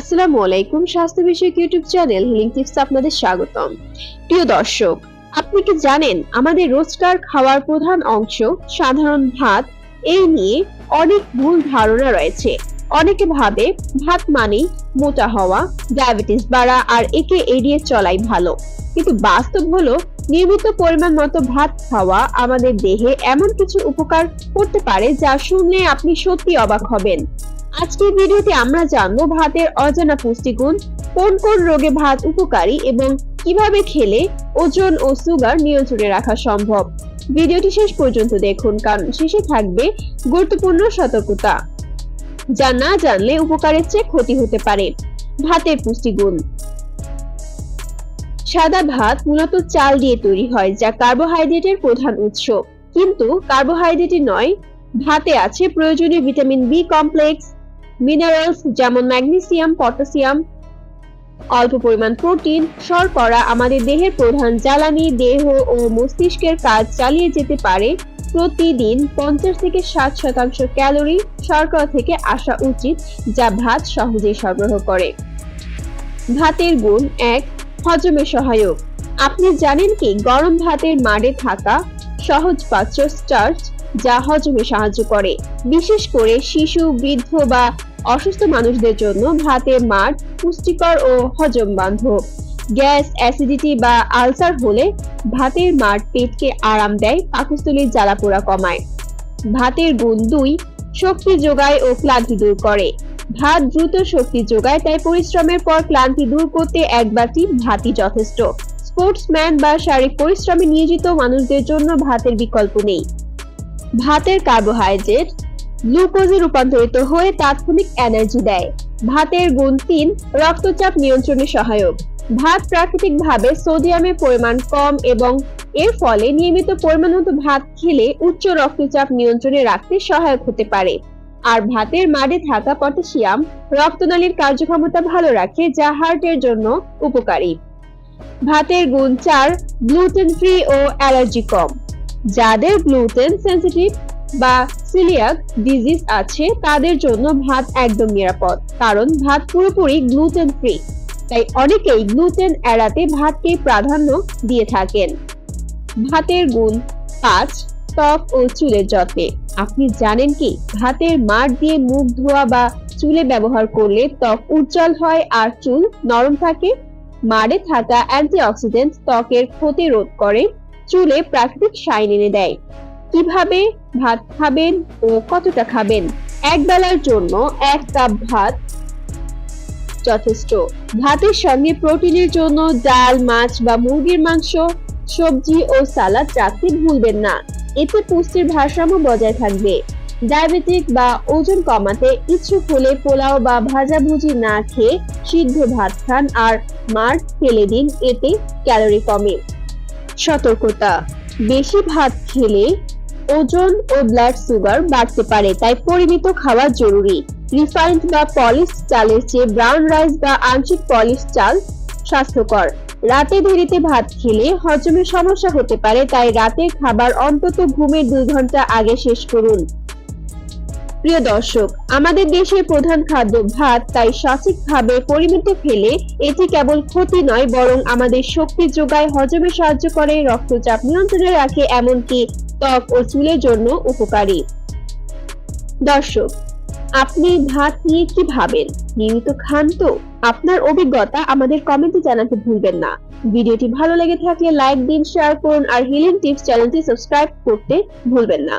আসসালামু আলাইকুম স্বাস্থ্য বিষয়ক ইউটিউব চ্যানেল হিলিং টিপস আপনাদের স্বাগতম। প্রিয় দর্শক, আপনি কি জানেন আমাদের রোজকার খাওয়ার প্রধান অংশ সাধারণ ভাত? এই নিয়ে অনেক ভুল ধারণা রয়েছে। অনেকে ভাবে ভাত মানেই মোটা হওয়া, ডায়াবেটিস বাড়া আর একে এড়িয়ে চলাই ভালো। কিন্তু বাস্তব হলো নিয়মিত পরিমাণ মতো ভাত খাওয়া আমাদের দেহে এমন কিছু উপকার করতে পারে যা শুনলে আপনি সত্যি অবাক হবেন। আজকের ভিডিওতে আমরা জানব ভাতের অজানা পুষ্টিগুণ, কোন কোন রোগে ভাত উপকারী এবং কীভাবে খেলে ওজন ও সুগার নিয়ন্ত্রণে রাখা সম্ভব। ভিডিওটি শেষ পর্যন্ত দেখুন, কারণ শেষে থাকবে গুরুত্বপূর্ণ সতর্কতা। যা না জানলে উপকারের চেয়ে ক্ষতি হতে পারে। ভাতের পুষ্টিগুণ। সাদা ভাত মূলত চাল দিয়ে তৈরি হয়, যা কার্বোহাইড্রেটের প্রধান উৎস। কিন্তু কার্বোহাইড্রেটই নয়, ভাতে আছে প্রয়োজনীয় ভিটামিন বি কমপ্লেক্স মিনারেলস যেমন ম্যাগনেসিয়াম পটাশিয়াম অল্প পরিমাণ প্রোটিন শর্করা আমাদের দেহের প্রধান জ্বালানি, দেহ ও মস্তিষ্কের কাজ চালিয়ে যেতে পারে। প্রতিদিন পঞ্চাশ থেকে ষাট শতাংশ ক্যালোরি শর্করা থেকে আসা উচিত, যা ভাত সহজেই সরবরাহ করে। ভাতের গুণ এক, হজমে সহায়ক। আপনি জানেন কি, গরম ভাতের মাড়ে থাকা সহজ পাচ্য স্টার্চ যা হজমে সাহায্য করে। বিশেষ করে শিশু, বৃদ্ধ বা অসুস্থ মানুষদের জন্য ভাতের মাঠ, পুষ্টিকর ও হজম বান্ধব। গ্যাস, অ্যাসিডিটি বা আলসার হলে ভাতের মাঠ পেটকে আরাম দেয়, পাকস্থলীর জ্বালাপোড়া কমায়। ভাতের গুণ দুই, শক্তি যোগায় ও ক্লান্তি দূর করে। ভাত দ্রুত শক্তি যোগায়, তাই পরিশ্রমের পর ক্লান্তি দূর করতে এক বাটি ভাতই যথেষ্ট। স্পোর্টসম্যান বা শারীরিক পরিশ্রমে নিয়োজিত মানুষদের জন্য ভাতের বিকল্প নেই। ভাতের কার্বোহাইড্রেট গ্লুকোজে রূপান্তরিত হয়ে তাৎক্ষণিক এনার্জি দেয়। ভাতের গুণ তিন, রক্তচাপ নিয়ন্ত্রণে সহায়ক। ভাত প্রাকৃতিকভাবে সোডিয়ামের পরিমাণ কম এবং এর ফলে নিয়মিত পরিমাণ মতো ভাত খেলে উচ্চ রক্তচাপ নিয়ন্ত্রণে রাখতে সহায়ক হতে পারে। আর ভাতের মাড়ে থাকা পটাশিয়াম রক্তনালীর কার্যক্ষমতা ভালো রাখে, যা হার্টের জন্য উপকারী। ভাতের গুণ চার গ্লুটেন ফ্রি ও অ্যালার্জি কম। যাদের গ্লুটেন সেন্সিটিভ বা সিলিয়াক ডিজিজ আছে, তাদের জন্য ভাত একদম নিরাপদ। কারণ ভাত পুরোপুরি গ্লুটেন ফ্রি তাই অনেকেই গ্লুটেন এড়াতে ভাতকে প্রাধান্য দিয়ে থাকেন। ভাতের গুণ পাঁচ ত্বক ও চুলের যত্নে। আপনি জানেন কি, ভাতের মাড় দিয়ে মুখ ধোয়া বা চুলে ব্যবহার করলে ত্বক উজ্জ্বল হয় আর চুল নরম থাকে? মাড়ে থাকা অ্যান্টিঅক্সিডেন্ট ত্বকের ক্ষতি রোধ করে। চুলে প্রাকৃতিক শাইন এনে দেয়। কীভাবে ভাত খাবেন ও কতটা খাবেন? এক বেলার জন্য এক কাপ ভাত যথেষ্ট। ভাতের সঙ্গে প্রোটিনের জন্য ডাল, মাছ বা মুরগির মাংস, সবজি ও সালাদ রাখতে ভুলবেন না। এতে পুষ্টির ভারসাম্য বজায় থাকবে। ডায়াবেটিক বা ওজন কমাতে ইচ্ছুক হলে পোলাও বা ভাজাভুজি না খেয়ে সিদ্ধ ভাত খান আর মার ফেলে দিন, এতে ক্যালোরি কমে। সতর্কতা। বেশি ভাত খেলে ওজন ও ব্লাড সুগার বাড়তে পারে, তাই পরিমিত খাওয়া জরুরি। রিফাইন্ড বা পলিশ চালের চেয়ে ব্রাউন রাইস বা আংশিক পলিশ চাল স্বাস্থ্যকর। রাতে দেরিতে ভাত খেলে হজমে সমস্যা হতে পারে, তাই রাতের খাবার অন্তত ঘুমের দুই ঘণ্টা আগে শেষ করুন। প্রিয় দর্শক, আমাদের দেশের প্রধান খাদ্য ভাত, তাই সঠিকভাবে পরিমিত খেলে এটি কেবল ক্ষতি নয়, বরং আমাদের শক্তি যোগায়, হজমে সাহায্য করে, রক্তচাপ নিয়ন্ত্রণে রাখে, এমনকি ত্বক ও চুলের জন্য উপকারী। দর্শক, আপনি ভাত নিয়ে কি ভাবেন? নিয়মিত খান তো? আপনার অভিজ্ঞতা আমাদের কমেন্টে জানাতে ভুলবেন না। ভিডিওটি ভালো লেগে থাকলে লাইক দিন, শেয়ার করুন, আর হিলিং টিপস চ্যানেলটি সাবস্ক্রাইব করতে ভুলবেন না।